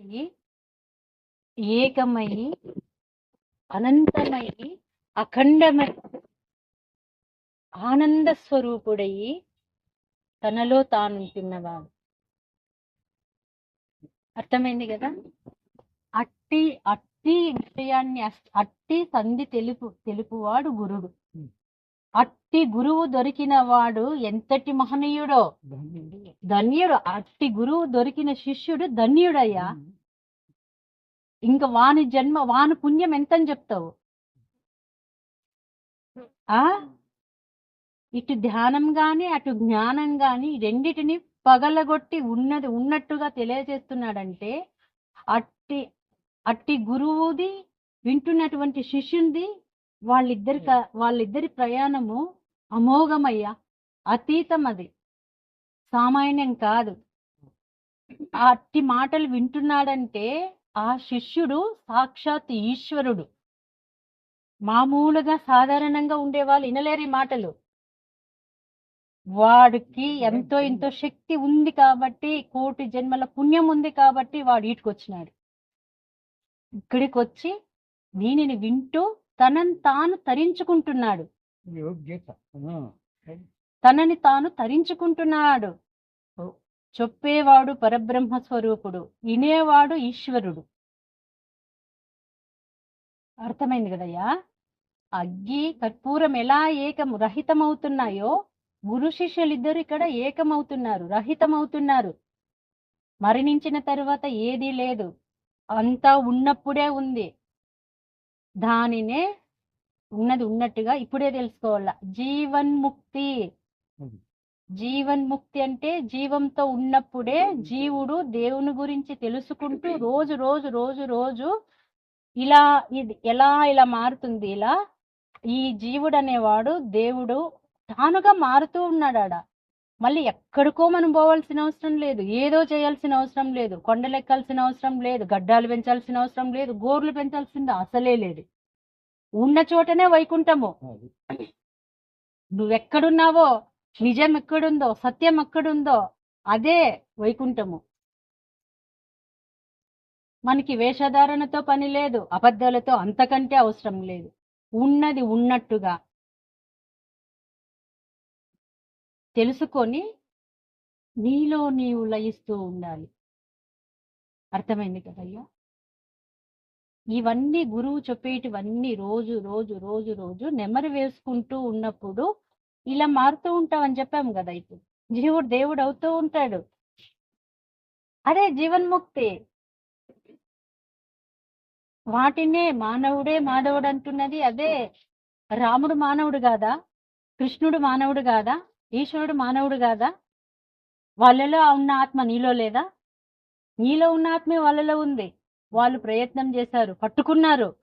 ఈ ఏకమై అనంతమై అఖండమై ఆనంద స్వరూపుడయి తనలో తానుంటున్నవాడు అర్థమైంది కదా? అట్టి అట్టి విషయాన్ని అట్టి సంధి తెలుపు తెలుపువాడు గురుడు. అట్టి గురువు దొరికిన వాడు ఎంతటి మహనీయుడో? ధన్యుడు. అట్టి గురువు దొరికిన శిష్యుడు ధన్యుడయ్యా. ఇంకా వాని జన్మ వాని పుణ్యం ఎంతని చెప్తావు? ఆ? ఇటు ధ్యానం గాని అటు జ్ఞానం గాని రెండిటిని పగలగొట్టి ఉన్నది ఉన్నట్టుగా తెలియజేస్తున్నాడంటే అట్టి అట్టి గురువుది వింటున్నటువంటి శిష్యునిది వాళ్ళిద్దరి వాళ్ళిద్దరి ప్రయాణము అమోఘమయ్యా. అతీతం అది. సామాన్యం కాదు. అట్టి మాటలు వింటున్నాడంటే ఆ శిష్యుడు సాక్షాత్ ఈశ్వరుడు. మామూలుగా సాధారణంగా ఉండే వాళ్ళు వినలేరు మాటలు. వాడికి ఎంతో ఎంతో శక్తి ఉంది కాబట్టి కోటి జన్మల పుణ్యం ఉంది కాబట్టి వాడు ఈటుకొచ్చినాడు ఇక్కడికి వచ్చి దీనిని వింటూ తనని తాను తరించుకుంటున్నాడు. తనని తాను తరించుకుంటున్నాడు. చెప్పేవాడు పరబ్రహ్మ స్వరూపుడు వినేవాడు ఈశ్వరుడు. అర్థమైంది కదయ్యా? అగ్గి కర్పూరం ఎలా ఏకం రహితమవుతున్నాయో గురు శిష్యులిద్దరు ఇక్కడ ఏకమవుతున్నారు రహితమవుతున్నారు. మరణించిన తర్వాత ఏదీ లేదు. అంతా ఉన్నప్పుడే ఉంది. దానినే ఉన్నది ఉన్నట్టుగా ఇప్పుడే తెలుసుకోవాల. జీవన్ముక్తి అది. జీవన్ముక్తి అంటే జీవంతో ఉన్నప్పుడే జీవుడు దేవుని గురించి తెలుసుకుంటూ రోజు రోజు రోజు రోజు ఇలా ఇది ఎలా ఇలా మారుతుంది. ఇలా ఈ జీవుడు అనేవాడు దేవుడు తానుగా మారుతూ ఉన్నాడు మళ్ళీ ఎక్కడికో మనం పోవాల్సిన అవసరం లేదు. ఏదో చేయాల్సిన అవసరం లేదు. కొండలెక్కాల్సిన అవసరం లేదు. గడ్డాలు పెంచాల్సిన అవసరం లేదు. గోర్లు పెంచాల్సింది అసలే లేదు. ఉన్న చోటనే వైకుంఠము. నువ్వెక్కడున్నావో నిజం ఎక్కడుందో సత్యం ఎక్కడుందో అదే వైకుంఠము. మనకి వేషధారణతో పని లేదు. అబద్ధాలతో అంతకంటే అవసరం లేదు. ఉన్నది ఉన్నట్టుగా. తెలుసుకొని నీలో నీవు లయిస్తూ ఉండాలి. అర్థమైంది కదయ్యా? ఇవన్నీ గురువు చెప్పేటివన్నీ రోజు రోజు రోజు రోజు నెమరు వేసుకుంటూ ఉన్నప్పుడు ఇలా మారుతూ ఉంటామని చెప్పాము కదా ఇప్పుడు. జీవుడు దేవుడు అవుతూ ఉంటాడు. అదే జీవన్ముక్తి. వాటినే మానవుడే మాధవుడు అంటున్నది. అదే రాముడు మానవుడు కాదా? కృష్ణుడు మానవుడు కాదా? ఈశ్వరుడు మానవుడు కాదా? వాళ్ళలో ఉన్న ఆత్మ నీలో లేదా? నీలో ఉన్న ఆత్మే వాళ్ళలో ఉంది. వాళ్ళు ప్రయత్నం చేశారు పట్టుకున్నారు.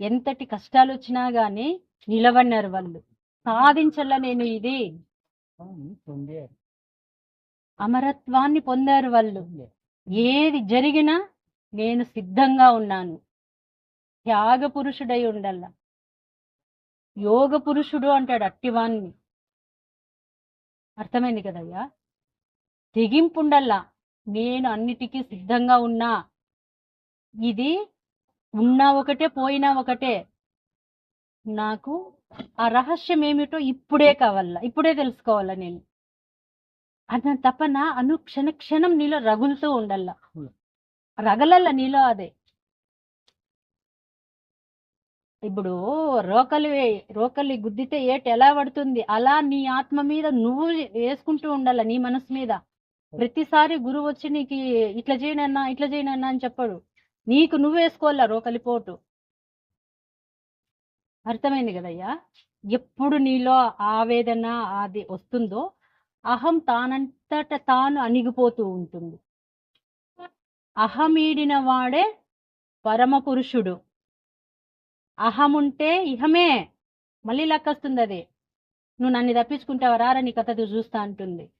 ఎంతటి కష్టాలు వచ్చినా గాని నిలబడినారు వాళ్ళు. సాధించాల నేను ఇది. అమరత్వాన్ని పొందారు వాళ్ళు. ఏది జరిగినా నేను సిద్ధంగా ఉన్నాను. త్యాగ పురుషుడై ఉండాల. యోగ పురుషుడు అంటాడు అట్టివాన్ని అర్థమైంది కదయ్యా? తెగింపు ఉండాలా నేను అన్నిటికీ సిద్ధంగా ఉన్నా. ఇది ఉన్నా ఒకటే పోయినా ఒకటే. నాకు ఆ రహస్యం ఏమిటో ఇప్పుడే కావాలా ఇప్పుడే తెలుసుకోవాలా నేను. అన్న తపన అను క్షణ క్షణం నీలో రగులుతూ ఉండాల? రగలల్ల నీలో అదే. ఇప్పుడు రోకలి రోకలి గుద్దితే ఏటి ఎలా పడుతుంది? అలా నీ ఆత్మ మీద నువ్వు వేసుకుంటూ ఉండాల నీ మనసు మీద. ప్రతిసారి గురువు వచ్చి నీకు ఇట్లా చేయనన్నా ఇట్లా చేయనన్నా అని చెప్పడు. నీకు నువ్వు వేసుకోవాలా రోకలి పోటు? అర్థమైంది కదయ్యా? ఎప్పుడు నీలో ఆవేదన అది వస్తుందో అహం తానంతట తాను అణిగిపోతూ ఉంటుంది. అహమీడిన వాడే పరమ పురుషుడు. అహముంటే ఇహమే. మళ్ళీ లెక్కొస్తుంది అది నువ్వు నన్ను తప్పించుకుంటావా? రారా నీ కథ చూస్తా అంటుంది.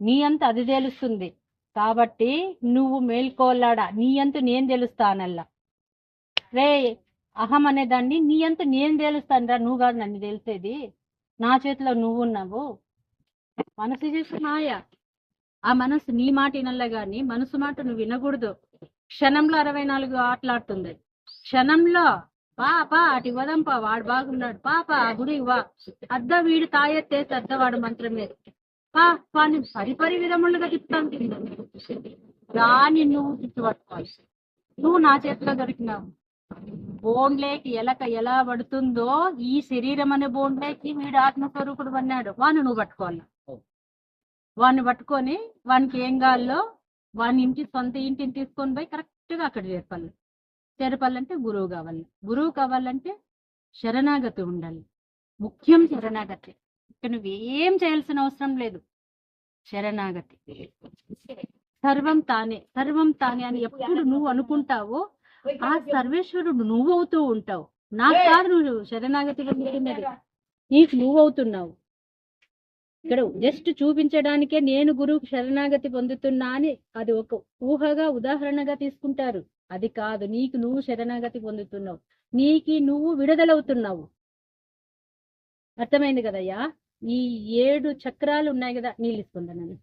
నీ అంత అది తెలుస్తుంది. కాబట్టి నువ్వు మేల్కోలాడా నీ అంత నేను తెలుస్తానల్లా రే అహం అనేదాన్ని నీ అంత నేను తెలుస్తాను రా. నువ్వు కాదు నన్ను తెలిసేది నా చేతిలో నువ్వు ఉన్నావు. మనసు చేసి మాయ. ఆ మనసు నీ మాట వినల్లా కానీ మనసు మాట నువ్వు వినకూడదు. క్షణంలో అరవై నాలుగు ఆటలాడుతుంది. క్షణంలో పా పా అటు ఇవ్వదంపా వాడు బాగున్నాడు. పాప ఆ గుడికి వా అద్ద వీడు తాయెత్తే అద్ద వాడు మంత్రం మీద పా వాడిని పరిపరి విధములుగా తిప్పుతాను దాన్ని నువ్వు తిట్టుపట్టుకోవాలి నువ్వు నా చేతిలో దొరికినావు. బోన్లేకి ఎలక ఎలా పడుతుందో ఈ శరీరం అనే బోన్లేకి వీడు ఆత్మస్వరూపుడు అన్నాడు. వాడిని నువ్వు పట్టుకోవాలి? వాడిని పట్టుకొని వానికి ఏం కావాలో వాని ఇంటి సొంత ఇంటిని తీసుకొని పోయి కరెక్ట్గా అక్కడ చేర్పాలి. చేరపాలంటే గురువు కావాలి. గురువు కావాలంటే శరణాగతి ఉండాలి. ముఖ్యం శరణాగతి. ఇక నువ్వేం చేయాల్సిన అవసరం లేదు. శరణాగతి. సర్వం తానే సర్వం తానే అని ఎప్పుడు నువ్వు అనుకుంటావో ఆ సర్వేశ్వరుడు నువ్వు అవుతూ ఉంటావు. నాకు కాదు నువ్వు శరణాగతిగా ఉంటున్నది నీకు నువ్వు అవుతున్నావు. ఇక్కడ జస్ట్ చూపించడానికే నేను గురువు శరణాగతి పొందుతున్నా అని అది ఒక ఊహగా ఉదాహరణగా తీసుకుంటారు. అది కాదు నీకు నువ్వు శరణాగతి పొందుతున్నావు. నీకి నువ్వు విడుదలవుతున్నావు. అర్థమైంది కదయ్యా? ఈ ఏడు చక్రాలు ఉన్నాయి కదా నీళ్ళు ఇస్తుందా నన్ను